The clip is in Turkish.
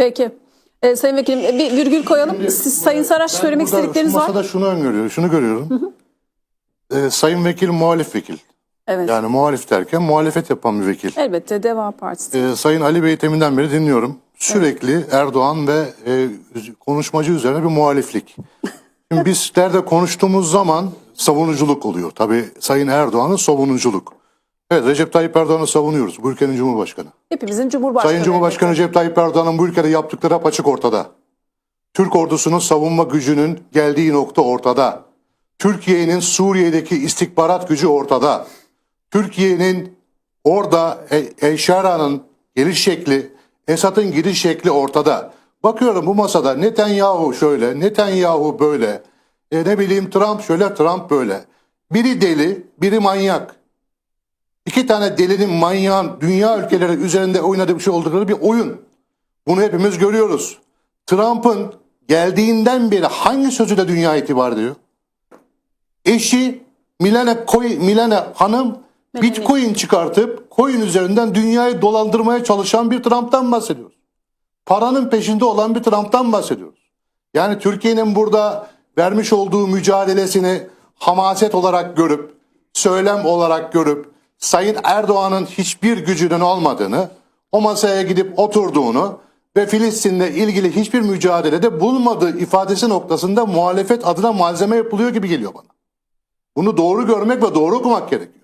Peki. Ee, Sayın Vekilim bir virgül koyalım. Siz Sayın Saraç söylemek burada istedikleriniz şu var. masada şunu öngörüyorum, şunu görüyorum. Ee, sayın vekil muhalif vekil. Evet. Yani muhalif derken muhalefet yapan bir vekil. Elbette Deva Partisi. Ee, sayın Ali Bey'i teminden beri dinliyorum. Sürekli Erdoğan ve e, konuşmacı üzerine bir muhaliflik. Şimdi bizler konuştuğumuz zaman savunuculuk oluyor. Tabii Sayın Erdoğan'ın savunuculuk. Evet Recep Tayyip Erdoğan'ı savunuyoruz. Bu ülkenin Cumhurbaşkanı. Hepimizin Cumhurbaşkanı. Sayın Cumhurbaşkanı Recep Tayyip Erdoğan'ın bu ülkede yaptıkları apaçık ortada. Türk ordusunun savunma gücünün geldiği nokta ortada. Türkiye'nin Suriye'deki istihbarat gücü ortada. Türkiye'nin orada E- Eşara'nın geliş şekli, Esad'ın giriş şekli ortada. Bakıyorum bu masada Netanyahu şöyle, Netanyahu böyle, e ne bileyim Trump şöyle, Trump böyle. Biri deli, biri manyak. İki tane delinin manyağın dünya ülkeleri üzerinde oynadığı bir şey oldukları bir oyun. Bunu hepimiz görüyoruz. Trump'ın geldiğinden beri hangi sözüyle dünya itibar ediyor? Eşi Milane, Koy, Milane Hanım Bitcoin çıkartıp coin üzerinden dünyayı dolandırmaya çalışan bir Trump'tan bahsediyoruz. Paranın peşinde olan bir Trump'tan bahsediyoruz. Yani Türkiye'nin burada vermiş olduğu mücadelesini hamaset olarak görüp, söylem olarak görüp, Sayın Erdoğan'ın hiçbir gücünün olmadığını, o masaya gidip oturduğunu ve Filistin'le ilgili hiçbir mücadelede bulunmadığı ifadesi noktasında muhalefet adına malzeme yapılıyor gibi geliyor bana. Bunu doğru görmek ve doğru okumak gerekiyor.